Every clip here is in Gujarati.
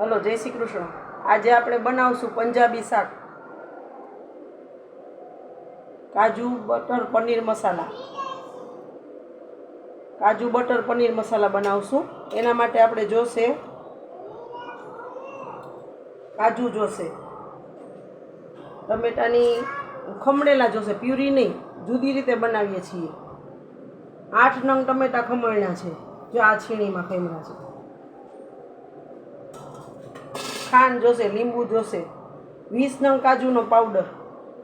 હલો, જય શ્રી કૃષ્ણ. આજે આપણે બનાવશું પંજાબી શાક. કાજુ, બટર, પનીર મસાલા. કાજુ, બટર, પનીર મસાલા બનાવશું. એના માટે આપણે જોશે કાજુ જોશે. ટમેટાની ખમણેલા જોશે, પ્યુરી નહીં, જુદી રીતે બનાવીએ છીએ. આઠ નંગ ટમેટા ખમણ્યા છે, જો આ છીણીમાં ખમણ્યા છે. ખાંડ જોશે, લીંબુ જોશે. વીસ નંગ કાજુનો પાવડર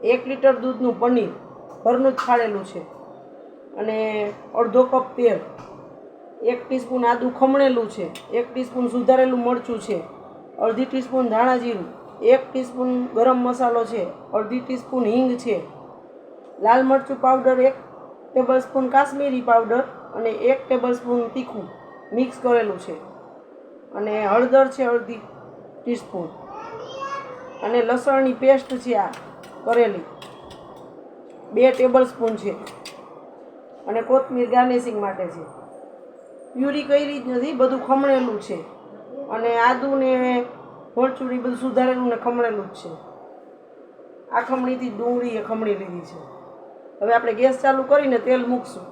એક લીટર દૂધનું પનીર ઘરનું જ ફાળેલું છે. અને અડધો કપ તેલ, એક ટીસ્પૂન આદું ખમણેલું છે, એક ટીસ્પૂન સુધારેલું મરચું છે, અડધી ટીસ્પૂન ધાણા જીરું, એક ટીસ્પૂન ગરમ મસાલો છે, અડધી ટીસ્પૂન હિંગ છે. લાલ મરચું પાવડર એક ટેબલ સ્પૂન કાશ્મીરી પાવડર અને એક ટેબલ સ્પૂન તીખું મિક્સ કરેલું છે. અને હળદર છે અડધી. ટીસ્પૂન અને લસણની પેસ્ટ છે આ કરેલી. બે ટેબલ સ્પૂન છે. અને કોથમીર ગાર્નિશિંગ માટે છે. પ્યુરી કરી જ નથી બધું ખમણેલું છે. અને આદું ને મરચું બધું સુધારેલું ને ખમણેલું જ છે. આ ખમણીથી ડુંગળી એ ખમણી લીધી છે. હવે આપણે ગેસ ચાલુ કરીને તેલ મૂકશું.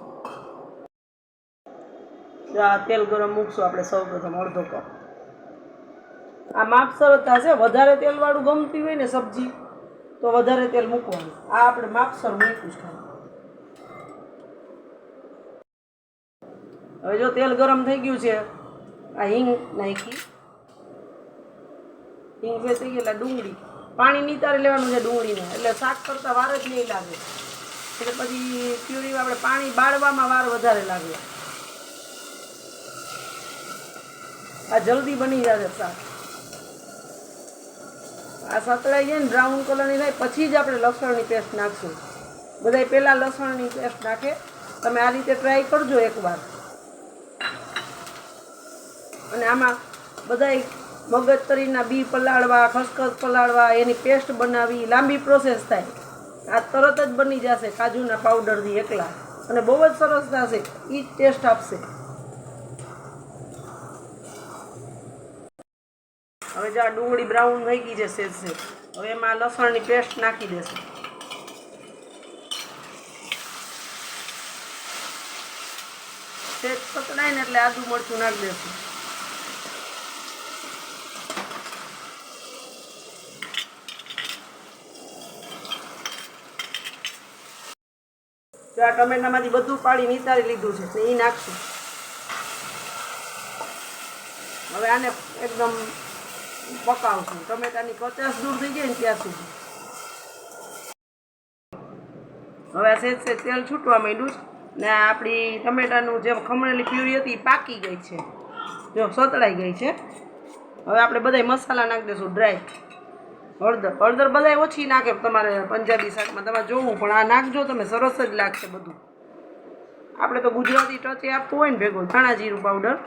તેલ ગરમ મૂકશું આપણે સૌ પ્રથમ અડધો કપ. આ માપ સરળતા થશે વધારે તેલવાળું ગમતી હોય ને સબ્જી, તો વધારે તેલ મૂકવાનું. આ આપણે માપસર મૂક્યું છે હવે જો તેલ ગરમ થઈ ગયું છે, આ હિંગ નાખી. હિંગ બે થઈ ગયેલા ડુંગળી. પાણી નિતારી લેવાનું છે ડુંગળીને. એટલે શાક કરતાં વાર જ નહીં લાગે. એટલે પછી પ્યુરીમાં આપણે પાણી બાળવામાં વાર વધારે લાગે. આ જલ્દી બની જશે શાક. આ સતળાઈ જાય ને બ્રાઉન કલરની થાય, પછી જ આપણે લસણની પેસ્ટ નાખશું. બધાય પહેલાં લસણની પેસ્ટ નાખે. તમે આ રીતે ટ્રાય કરજો એકવાર. અને આમાં બધાય મગજ તરીના બી પલાળવા, ખસખસ પલાળવા, એની પેસ્ટ બનાવી, લાંબી પ્રોસેસ થાય. આ તરત જ બની જશે, કાજુના પાવડરથી એકલા. અને બહુ જ સરસ થશે એ જ ટેસ્ટ આપશે. હવે જો ડુંગળી બ્રાઉન થઈ ગઈ છે સેજ સેજ હવે એમાં લસણની પેસ્ટ નાખી દેશે. સેજ પતડાય ને એટલે આદુ મરચું નાખી દેશું. જો આ ટમેટામાંથી બધું પાણી નિતારી લીધું છે એ નાખશું. હવે આને એકદમ પકાવશું ટમેટાની કચાશ દૂર થઈ જાય ને ત્યાં સુધી હવે આ સેજ સેજ તેલ છૂટવા માંડ્યું છે ને આપણી ટમેટાનું જે ખમણેલી પ્યુરી હતી એ પાકી ગઈ છે જો સતળાઈ ગઈ છે હવે આપણે બધાય મસાલા નાખી દઈશું ડ્રાય હળદર હળદર બધાય ઓછી નાખે તમારે પંજાબી શાકમાં તમારે જોવું પણ આ નાખજો તમે સરસ જ લાગશે બધું આપણે તો ગુજરાતી ટચે આપવું હોય ને ભેગું ધાણા જીરું પાવડર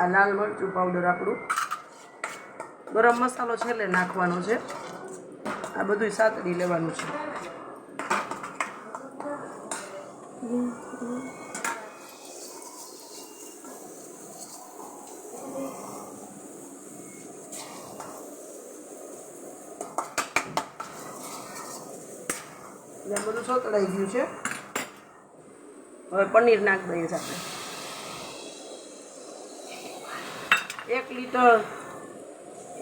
આ લાલ મરચું પાવડર આપણું. ગરમ મસાલો છેલ્લે નાખવાનો છે. આ બધું સાતડી લેવાનું છે. બધું સોતળાઈ ગયું છે. હવે પનીર નાખ દઈએ સાથે. એક લીટર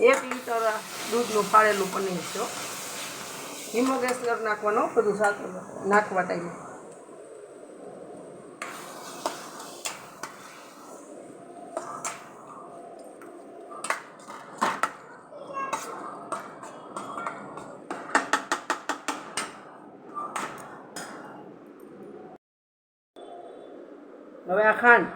એક લીટર દૂધનું ફાળેલું પનીર છે હો. ધીમો ગેસ પર નાખવાનો બધું સાથે નાખવા ટાઈમે હવે આ ખાંડ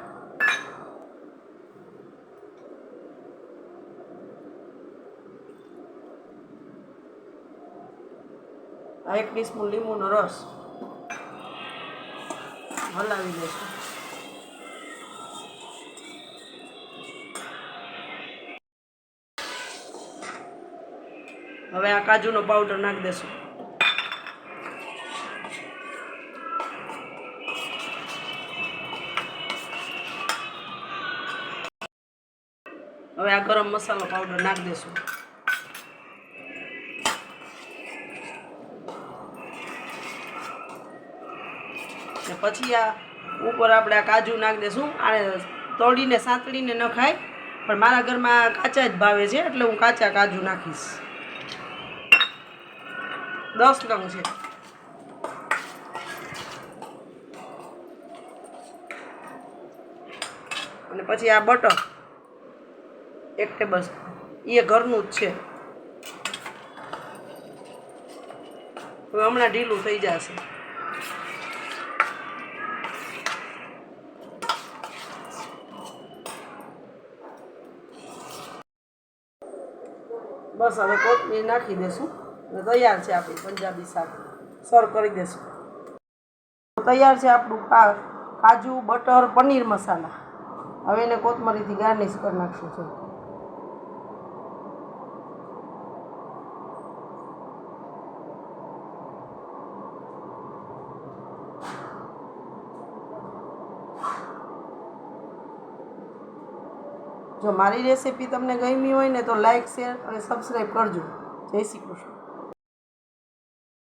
આ એક ટીસ્પૂન લીંબુનો રસ. હલાવી દઈશું. હવે આ કાજુનો પાવડર નાખી દેશું હવે આ ગરમ મસાલો પાવડર નાખી દેશું ને પછી આ ઉપર આપણે આ કાજુ નાખી દઈશું આને તોડીને સાંતળીને ન ખાય. પણ મારા ઘરમાં કાચા જ ભાવે છે, એટલે હું કાચા કાજુ નાખીશ. દસ નંગ છે. અને પછી આ બટર. એક ટેબલ એ ઘરનું જ છે. હવે હમણાં ઢીલું થઈ જશે. બસ હવે કોથમીર નાખી દેશું. અને તૈયાર છે આપણી પંજાબી શાક. સર્વ કરી દેશું. તૈયાર છે આપણું પાક કાજુ, બટર, પનીર મસાલા. હવે એને કોથમરીથી ગાર્નિશ કરી નાખશું છે જો મારી રેસીપી તમને ગમી હોય ને તો લાઇક શેર અને સબસ્ક્રાઈબ કરજો. જય શ્રી કૃષ્ણ.